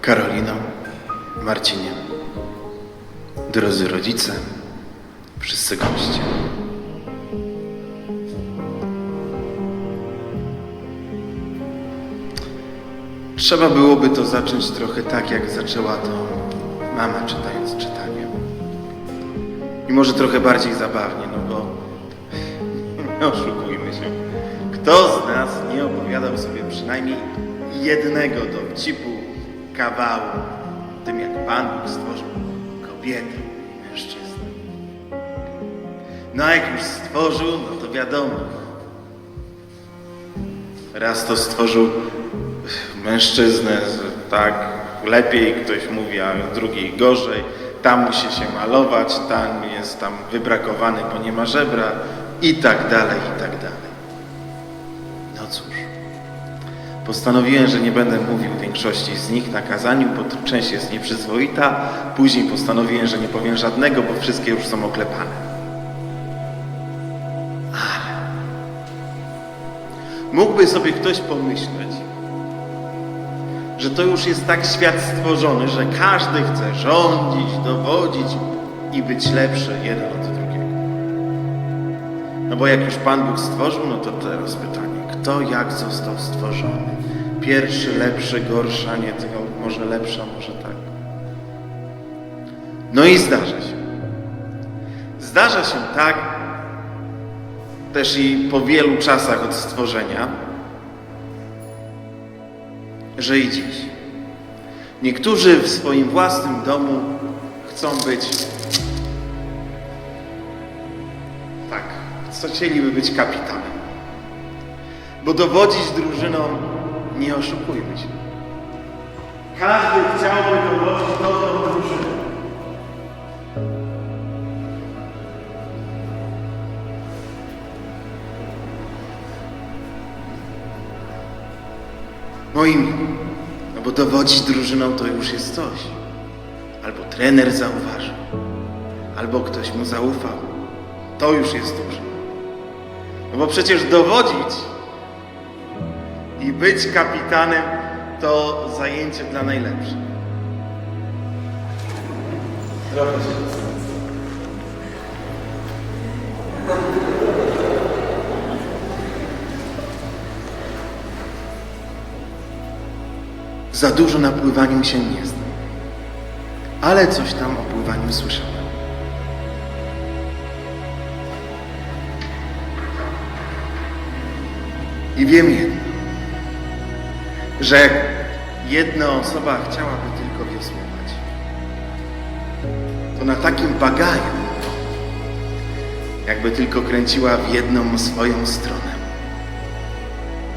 Karolino, Marcinie, drodzy rodzice, wszyscy goście. Trzeba byłoby to zacząć trochę tak, jak zaczęła to mama czytając czytanie. I może trochę bardziej zabawnie, no bo nie oszukujmy się. Kto z nas nie opowiadał sobie przynajmniej jednego dowcipu, kawału, tym jak Pan Bóg stworzył kobietę i mężczyznę. No a jak już stworzył, no to wiadomo. Raz to stworzył mężczyznę tak lepiej, ktoś mówi, a drugi gorzej. Tam musi się malować, tam jest tam wybrakowany, bo nie ma żebra i tak dalej, i tak dalej. No cóż, postanowiłem, że nie będę mówił większości z nich na kazaniu, bo część jest nieprzyzwoita. Później postanowiłem, że nie powiem żadnego, bo wszystkie już są oklepane. Ale mógłby sobie ktoś pomyśleć, że to już jest tak świat stworzony, że każdy chce rządzić, dowodzić i być lepszy jeden od drugiego. No bo jak już Pan Bóg stworzył, no to teraz pytanie, kto jak został stworzony? Pierwszy, lepszy, gorsza, nie tylko może lepsza, może tak. No i zdarza się. Zdarza się tak, też i po wielu czasach od stworzenia, że i dziś. Niektórzy w swoim własnym domu chcą być tak, co chcieliby być kapitanem. Bo dowodzić drużyną nie oszukujmy się. Każdy chciałby dowodzić dobrą drużyną. Moim, no bo dowodzić drużyną to już jest coś. Albo trener zauważył, albo ktoś mu zaufał. To już jest dużo. No bo przecież dowodzić i być kapitanem to zajęcie dla najlepszych. Za dużo na pływaniu się nie znam. Ale coś tam o pływaniu słyszałem. I wiem jedno, że jedna osoba chciałaby tylko wiosłować, to na takim bagaju, jakby tylko kręciła w jedną swoją stronę,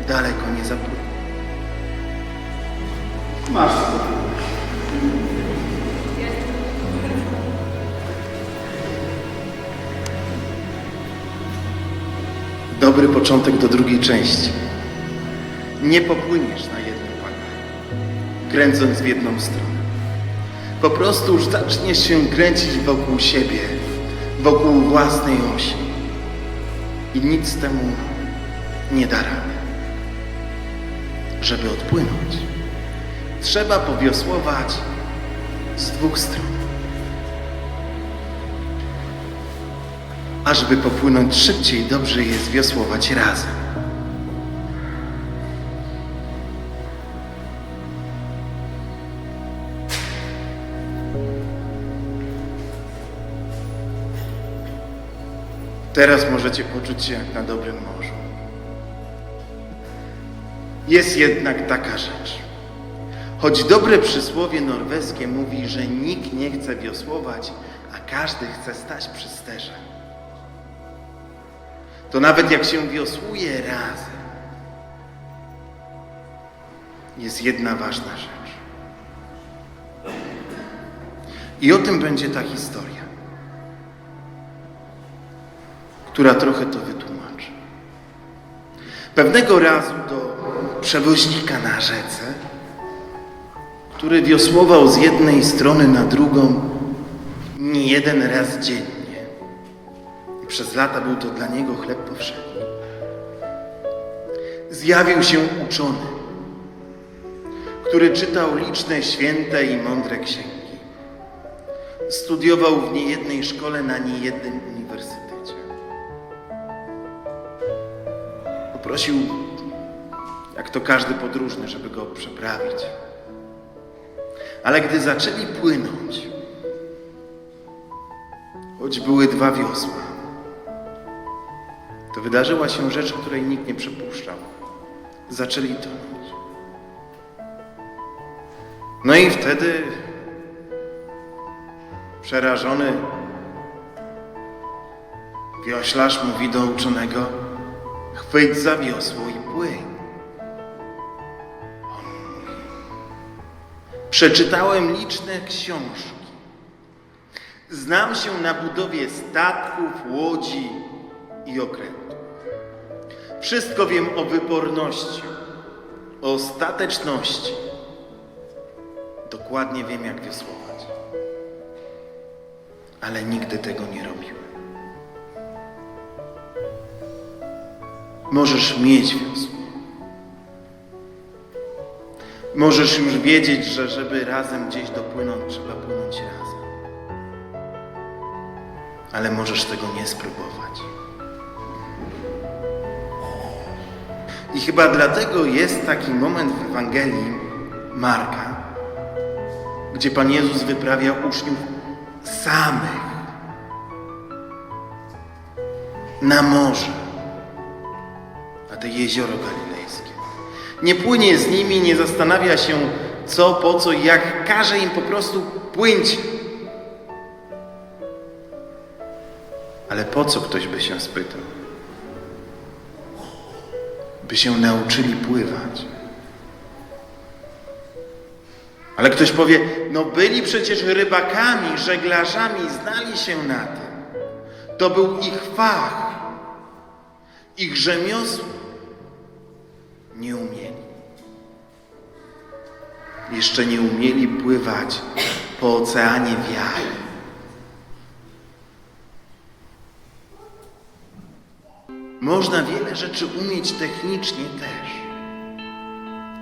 daleko nie zapłynie. Masz Dobry początek do drugiej części. Nie popłyniesz na bagaju, kręcąc w jedną stronę. Po prostu już zaczniesz się kręcić wokół siebie, wokół własnej osi. I nic temu nie da rady. Żeby odpłynąć, trzeba powiosłować z dwóch stron. A żeby popłynąć szybciej, dobrze jest wiosłować razem. Teraz możecie poczuć się jak na dobrym morzu. Jest jednak taka rzecz. Choć dobre przysłowie norweskie mówi, że nikt nie chce wiosłować, a każdy chce stać przy sterze. To nawet jak się wiosłuje razem, jest jedna ważna rzecz. I o tym będzie ta historia, która trochę to wytłumaczy. Pewnego razu do przewoźnika na rzece, który wiosłował z jednej strony na drugą nie jeden raz dziennie. I przez lata był to dla niego chleb powszedni. Zjawił się uczony, który czytał liczne święte i mądre księgi. Studiował w niejednej szkole na niejednym Poprosił, jak to każdy podróżny, żeby go przeprawić. Ale gdy zaczęli płynąć, choć były dwa wiosła, to wydarzyła się rzecz, której nikt nie przypuszczał. Zaczęli tonąć. No i wtedy przerażony wioślarz mówi do uczonego chwyć za wiosło i płyń. Przeczytałem liczne książki. Znam się na budowie statków, łodzi i okrętów. Wszystko wiem o wyporności, o stateczności. Dokładnie wiem, jak wiosłować. Ale nigdy tego nie robiłem. Możesz mieć wiosło. Możesz już wiedzieć, że żeby razem gdzieś dopłynąć, trzeba płynąć razem. Ale możesz tego nie spróbować. I chyba dlatego jest taki moment w Ewangelii Marka, gdzie Pan Jezus wyprawia uczniów samych na morze, te jezioro galilejskie. Nie płynie z nimi, nie zastanawia się co, po co jak, każe im po prostu płyńcie. Ale po co ktoś by się spytał? By się nauczyli pływać. Ale ktoś powie, no byli przecież rybakami, żeglarzami, znali się na tym. To był ich fach, ich rzemiosło. Nie umieli. Jeszcze nie umieli pływać po oceanie wiary. Można wiele rzeczy umieć technicznie też,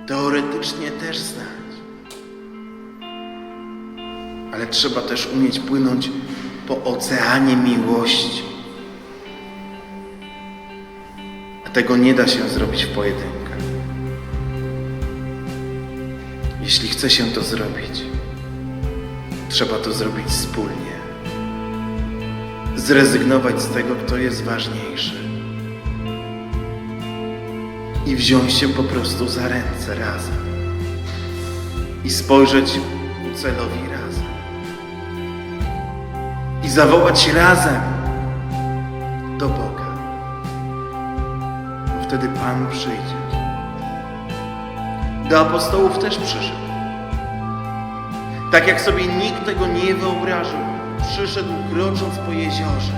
teoretycznie też znać, ale trzeba też umieć płynąć po oceanie miłości. A tego nie da się zrobić w pojedynkę. Jeśli chce się to zrobić, trzeba to zrobić wspólnie. Zrezygnować z tego, kto jest ważniejszy i wziąć się po prostu za ręce razem i spojrzeć ku celowi razem i zawołać razem do Boga. Bo Wtedy Pan przyjdzie. Do apostołów też przyszedł. Tak jak sobie nikt tego nie wyobrażał, przyszedł krocząc po jeziorze.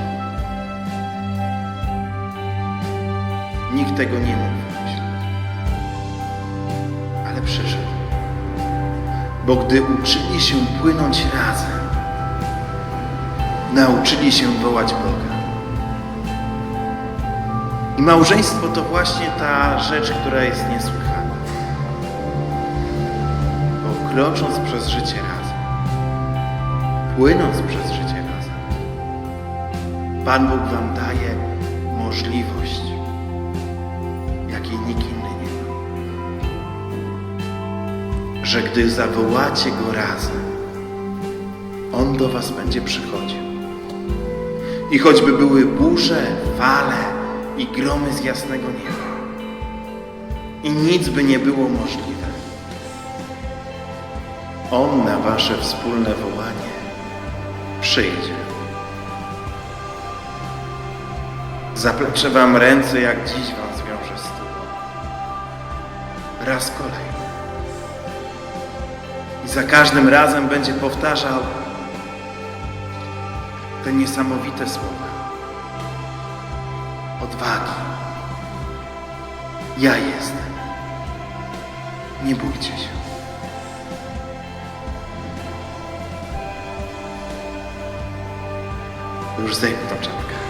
Nikt tego nie mógł. Ale przyszedł. Bo gdy uczyli się płynąć razem, nauczyli się wołać Boga. I małżeństwo to właśnie ta rzecz, która jest niesłychana. Krocząc przez życie razem, płynąc przez życie razem, Pan Bóg Wam daje możliwość, jakiej nikt inny nie ma. Że gdy zawołacie Go razem, On do Was będzie przychodził. I choćby były burze, fale i gromy z jasnego nieba, i nic by nie było możliwe, On na Wasze wspólne wołanie przyjdzie. Zaplecze Wam ręce, jak dziś Wam zwiąże stół. Raz kolejny. I za każdym razem będzie powtarzał te niesamowite słowa. Odwagi. Ja jestem. Nie bójcie się. Już zdejmę tą czapkę.